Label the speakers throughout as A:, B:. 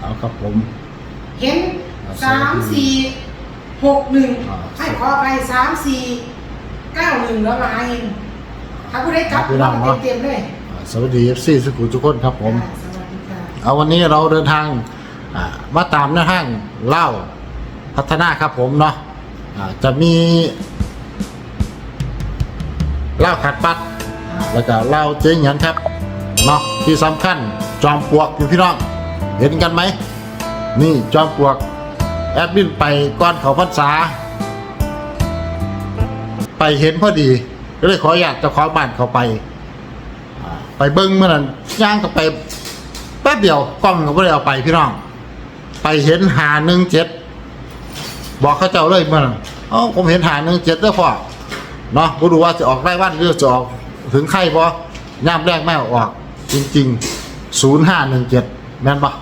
A: เอาครับผม
B: เห็น
A: อ่า
B: สามสี่หกหนึ่ง
A: อ่า
B: ให้ขอไปสามสี่เก้าหนึ่งแล้วมาเองถ้าผู้ได้กลับ
A: พี่น้องเนาะ
B: เต็มๆเลย
A: อ่าสวัสดีเอฟซีสุขุมทุกคนครับผม
B: อ่าสวัสดีค่ะ
A: เอาวันนี้เราเดินทางอ่ามาตามหน้าห้างเล่าพัฒนาครับผมเนาะอ่าจะมีเล่าขัดปัด แล้วก็เล่าเจ๊งหยันครับเนาะที่สำคัญจอมปลวกอยู่พี่น้อง เห็นกันไหม นี่จอมปลวก แอดมินไปก้อนเขาพรรษา ไปเห็นพอดีก็เลยขออยากจะขอบ้านเขาไป ไปเบิ้งเมื่อนั้นย่างก็ไปแป๊บเดียวกล้องก็ไม่ได้เอาไปพี่น้อง ไปเห็นหาหนึ่งเจ็ดบอกเขาเจ้าเลยเมื่อนั้นอ๋อผมเห็นหาหนึ่งเจ็ดแล้วพ่อเนาะไม่รู้ว่าจะออกได้วันหรือจะออกถึงใครบ่ย่ามแรกไม่เอาออก จริงๆศูนย์ห้าหนึ่งเจ็ดแม่นปะ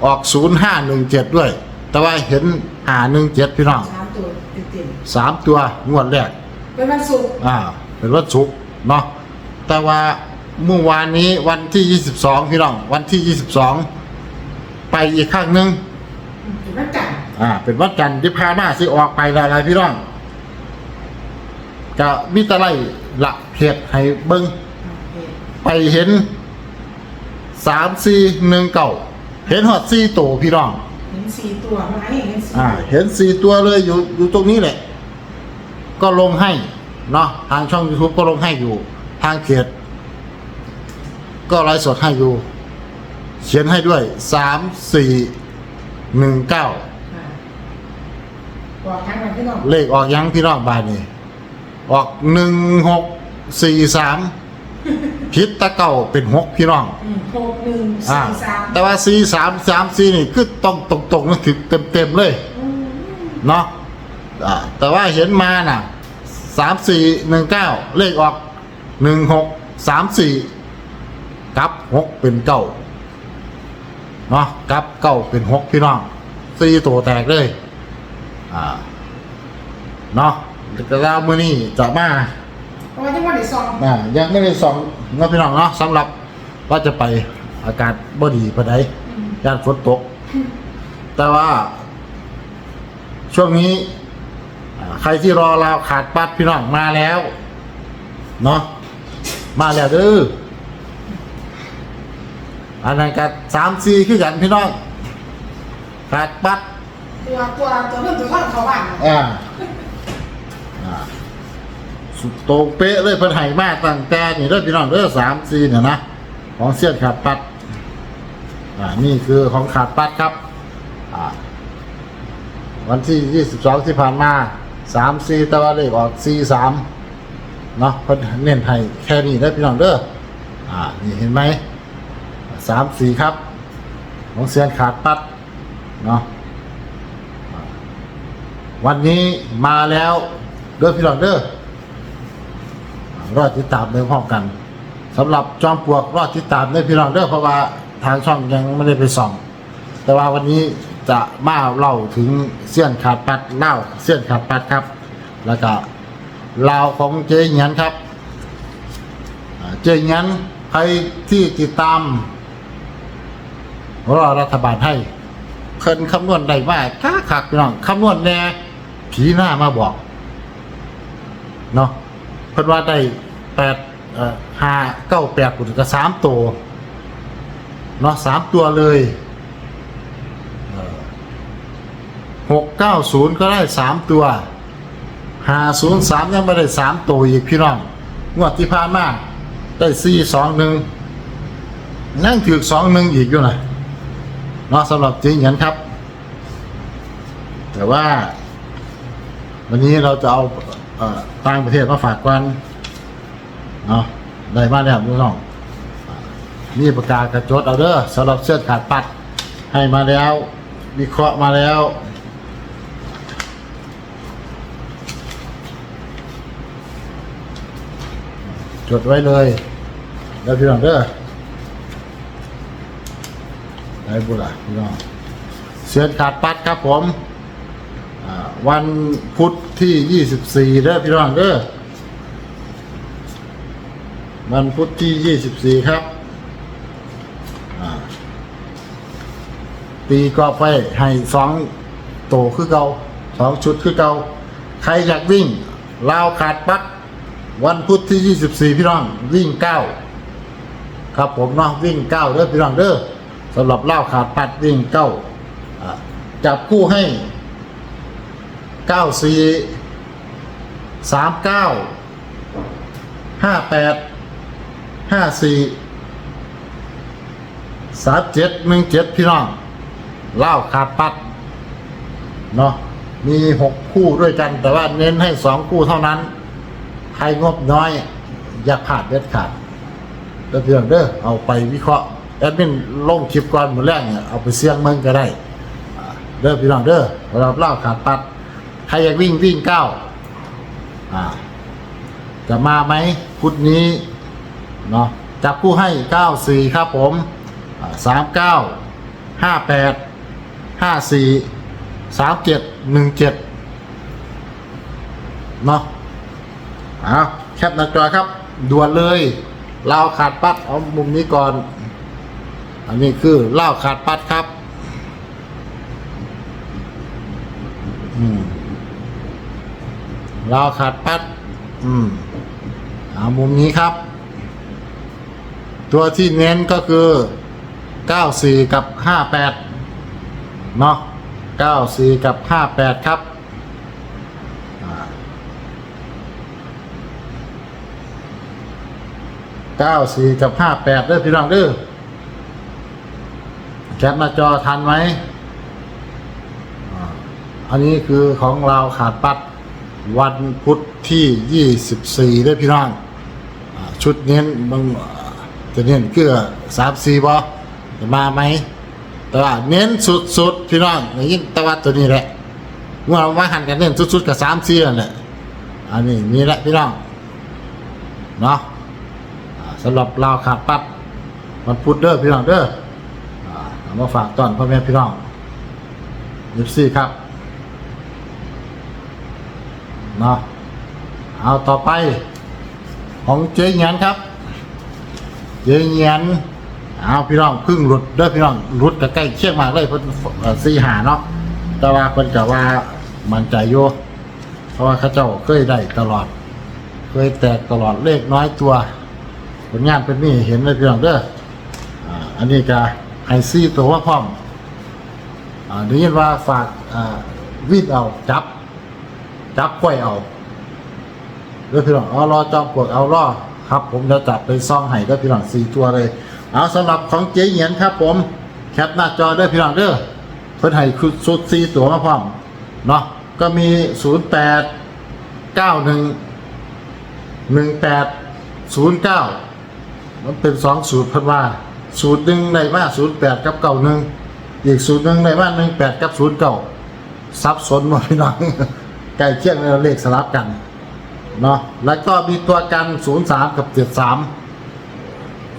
B: อืม
A: ออกศูนย์ห้าหนึ่งเจ็ดด้วย แต่ว่าเห็นหาหนึ่งเจ็ดพี่น้อง
B: สามตัวเต็ม
A: สามตัวงวดแรก
B: ๆเป็นวันศุกร์
A: อ่า เป็นวันศุกร์เนาะแต่ว่าเมื่อวานนี้วันที่22พี่น้อง วันที่22ไปอีกข้างหนึง
B: อืมเป็นวันจันทร์
A: อ่า เป็นวันจันทร์ที่พามาสิออกไปอะไรพี่น้องจะมีแตะไลละเพจให้เบิ้ง
B: อ่าโอเค
A: ไปเห็นสามสี่หนึ่งเก่า เห็นหอดสี่ตัวพี่น้อง
B: เห็นสี่ตัวมาให้เห็นสี่
A: อ่า
B: ตัว
A: เห็นสี่ตัวเลยอยู่อยู่ตรงนี้แหละ ก็ลงให้เนาะทางช่อง YouTube ก็ลงให้อยู่ ทางเพจก็ไลฟ์สดให้อยู่ เขียนให้ด้วยสามสี่หนึ่งเก้า
B: อ่าบอกทั้งวันพี่น้อง
A: เลขออกยังพี่น้องบานนี่ออกหนึ่งหกสี่สามพิษตะเก่าเป็นหกพี่น้อง
B: อืม หกหนึ่ง
A: อ่า
B: สี่สาม
A: แต่ว่าสี่สามสามสี่นี่คือต้องตรงๆนะถึงเต็มๆเลย
B: อืม
A: เนาะอ่าแต่ว่าเห็นมาน่ะสามสี่หนึ่งเก้าเลขออกหนึ่งหกสามสี่กับหกเป็นเก้าเนาะกับเก้าเป็นหกพี่น้องสี่ตัวแตกเลย อ่า เนาะแต่เราเมื่อนี้จะมา
B: เพราะว่าจังหวัดไหนซอง
A: อ่ายังไม่ได้สองเนาะพี่น้องเนาะสำหรับ ว่าจะไปอากาศบ่ดีปานใด
B: อืม
A: ย่านฝนตก แต่ว่า ช่วงนี้อ่าใครที่รอเราขาดปัดพี่น้องมาแล้ว เนาะมาแล้วเด้ออันนั้นก็สามสี่คือกันพี่น้องขาดปัด
B: ตัวตัวตัวเริ่มตัวเท่าเขาบ้าน
A: อ่าอ่าสุดโตรงเป๊ะเลยเพิ่นให้มาตั้งแต่นี่เด้อพี่น้องเด้อสามสี่เนี่ยนะ ของเสี้ยนขาดปัดอ่านี่คือของขาดปัดครับอ่าวันที่ยี่สิบสองที่ผ่านมาสามสี่ตะวันเลขออกสี่สามเนาะเพิ่นเน้นให้แค่นี้ได้พี่น้องเด้ออ่านี่เห็นไหมสามสี่ครับ ของเสียนขาดปัดเนาะวันนี้มาแล้วเด้อพี่น้องเด้อรอดติดตามในพร้อมกัน สำหรับจอมปลวกรอดติดตามได้พี่น้องเด้อเพราะว่าทางช่องยังไม่ได้ไปส่อง แต่ว่าวันนี้จะมาเล่าถึงเสี้ยนขาดปัดเล่าเสี้ยนขาดปัดครับ แล้วก็ลาวของเจเงียนครับเจเงียนใครที่ติดตามรอรัฐบาลให้เพิ่นคำนวณได้มากค้าขักพี่น้องคำนวณแน่ผีหน้ามาบอกเนาะเพิ่นว่าได้แปด อ่อห้าเก้าแปดกุก็สามตัวเนาะสามตัวเลยหกเก้าศูนย์ก็ได้สามตัวห้าศูนย์สามยังไม่ได้สามตัวอีกพี่น้องงวดที่ผ่านมาได้สี่สองหนึ่งนั่งถือสองหนึ่งอีกอยู่นะเนาะสำหรับจริงยันครับ แต่ว่า วันนี้เราจะเอาต่างประเทศมาฝากกัน เนาะได้มาแล้วพี่น้องนี่ประกาศกระจดเอาเด้อสำหรับเสื้อขาดปัดให้มาแล้ววิเคราะห์มาแล้วจดไว้เลยแล้วพี่น้องเด้อได้บุระพี่น้องเสียนขาดปัดครับผมวันพุธที่ยี่สิบสี่เด้อพี่น้องเด้อ วันพุธที่ยี่สิบสี่ครับอ่าตีกรอบไว้ให้สองโตคือเก่าสองชุดคือเก่าใครอยากวิ่งลาวขาดปัดวันพุธที่ 24 พี่น้องวิ่งเก้าครับผมเนาะวิ่งเก้าเด้อพี่น้องเด้อสำหรับเล่าวขาดปัดวิ่งเก้าจับคู่ให้เก้าสี่สามเก้า ห้าสี่สามเจ็ดหนึ่งเจ็ดพี่น้องเล่าขาดปัดเนาะมีหกคู่ด้วยกัน แต่ว่าเน้นให้สองคู่เท่านั้น ใครงบน้อย อย่าขาดเด็ดขาดเด้อเพียงเด้อเอาไปวิเคราะห์แอดมินลงคลิปก่อนหมดแรกเนี่ยเอาไปเสี่ยงเมืองก็ได้เด้อพี่น้องเด้อเราเล่าขาดปัดใครอยากวิ่งวิ่งเก้าอ่าจะมาไหมพุธนี้ เนาะจับคู่ให้เก้าสี่ครับผมสามเก้าห้าแปดห้าสี่สามเนาะเอาแคปหน้าจอครับด่วนเลยเล่าขาดปัดเอามุมนี้ก่อน อันนี้คือเล่าขาดปัดครับอืมเล่าขาดปัด อืมเอามุมนี้ครับ ตัวที่เน้นก็คือ 94 กับ 58 เนาะ94 กับ 58 ครับเก้าสี่กับห้าแปดเด้อพี่น้องเด้อแคปหน้าจอทันไหม อันนี้คือของเราขาดปัดวันพุธที่ยี่สิบสี่เด้อพี่น้องอชุดเน้นบาง จะเน้นเกือสามสี่บอจะมาไหมแต่ว่าเน้นสุดๆพี่น้องในยินแตะวัดตัวนี้แหละเมื่อเรามาหันกันเน้นสุดๆกับสามสี่นั่นแหละอันนี้นี่แหละพี่น้องเนาะสำหรับลาขาดปัดมันพุดเด้อพี่น้องเด้อเอามาฝากตอนพ่อแม่พี่น้องยิบซี่ครับเนาะเอาต่อไปของเจ๊เงียนครับ เจ๊เงียนเอาพี่น้องพึ่งหลุดเด้อพี่น้องหลุดกับใกล้เคียงมากเลยเพิ่นเอ่อซีหาเนาะแต่ว่าเพิ่นกะว่ามันใจโยเพราะว่าเขาเจ้าเคยได้ตลอด เคยแตกตลอดเลขน้อยตัว ผลงานเป็นนี่เห็นเลยพี่น้องเด้อกอันนี้ก็ไฮซี่ตัวว่าพร้อมอ่าได้ยินว่าฝากวิดเอาจับ จับค่อยเอาเด้อพี่น้องเอารอจอมปวกเอาล่อ ครับผมจะจับไปซ่องไห้เด้อพี่น้องสี่ตัวเลย เอาสำหรับของเจ๊เหยียนครับ ผมแคปหน้าจอเด้อพี่น้องเด้อเพิ่นให้คือสุดสี่ตัวมาพร้อมเนาะก็มีศูนย์แปดเก้าหนึ่งหนึ่งแปดศูนย์เก้ามันเป็นสองสูตรพันว่าสูตรหนึ่งในว่าศูนย์แปดกับเก่าหนึ่งอีกสูตรหนึ่งในว่าหนึ่งแปดกับศูนย์เก่าซับซ้อนหมดพี่น้องใกล้เคียงเลยเลขสลับกัน เนาะแล้วก็มีตัวกันศูนย์สามกับเจ็ดสาม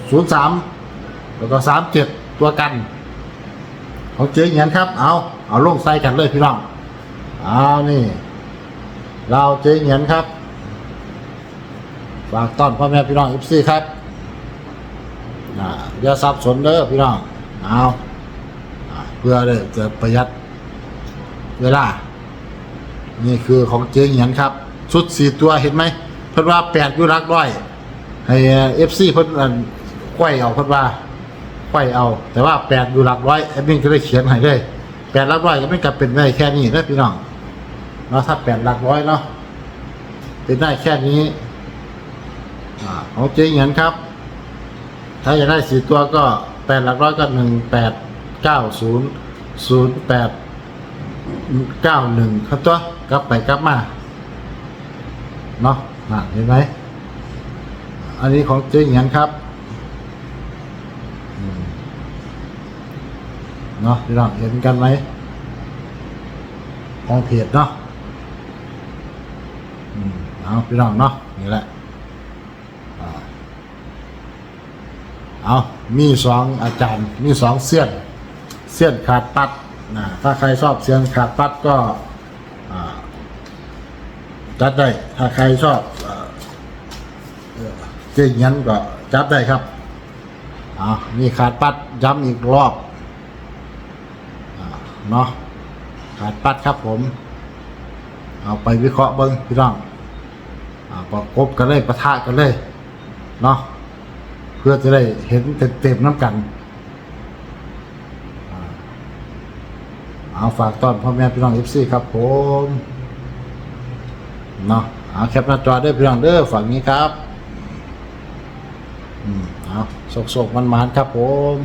A: ศูนย์สามแล้วก็สามเจ็ดตัวกันของเจ๊เงียนครับ เอาเอาลงใส่กันเลยพี่น้องเอานี่ เราเจ๊เงียนครับฝากต้อนพ่อแม่พี่น้องอิฟซี่ครับอย่าสับสนเด้อพี่น้องเอาเพื่อได้จะประหยัดเวลา นี่คือของเจ๊เหียนครับ ชุดสี่ตัวเห็นไหมเพิ่นว่าแปดอยู่รักร้อยให้เอฟซีเพิ่นอันไขว้เอาเพิ่นว่าไขว้เอา แต่ว่าแปดอยู่หลักร้อยแอดมินก็ได้เขียนให้เลยแปดหลักร้อยก็ไม่กลับเป็นได้แค่นี้นะพี่น้องเนาะถ้าแปดหลักร้อยเนาะเป็นได้แค่นี้อ่าของเจ๊เงินครับ ถ้าอยากได้สี่ตัวก็แปดหลักร้อยก็หนึ่งแปดเก้าศูนย์ศูนย์แปดเก้าหนึ่งครับตัวกลับไปกลับมา เนาะนะเห็นไหมอันนี้ของเจ๊เงินครับเนาะพี่น้องเห็นกันไหมของเพจเนาะอืมเอาพี่น้องเนาะนี่แหละเอามีสองอาจารย์ มีสองเสี้ยน เสี้ยนขาดปัดนะถ้าใครชอบเสี้ยนขาดปัดก็ จัดได้ถ้าใครชอบเอ่อเจ๊งยันก็จัดได้ครับอ่านี่ขาดปัดย้ำอีกรอบเนาะขาดปัดครับผม เอาไปวิเคราะห์เบิ้งพี่น้องประกบกันเลยประทะกันเลยเนาะเพื่อจะได้เห็นเต็มๆน้ำกันเอาฝากต้อนพ่อแม่พี่น้องเอฟซีครับผม เนาะเอาแคปหน้าจอได้เพียงเด้อฝั่งนี้ครับ อืมเอาโศกๆมันๆครับผม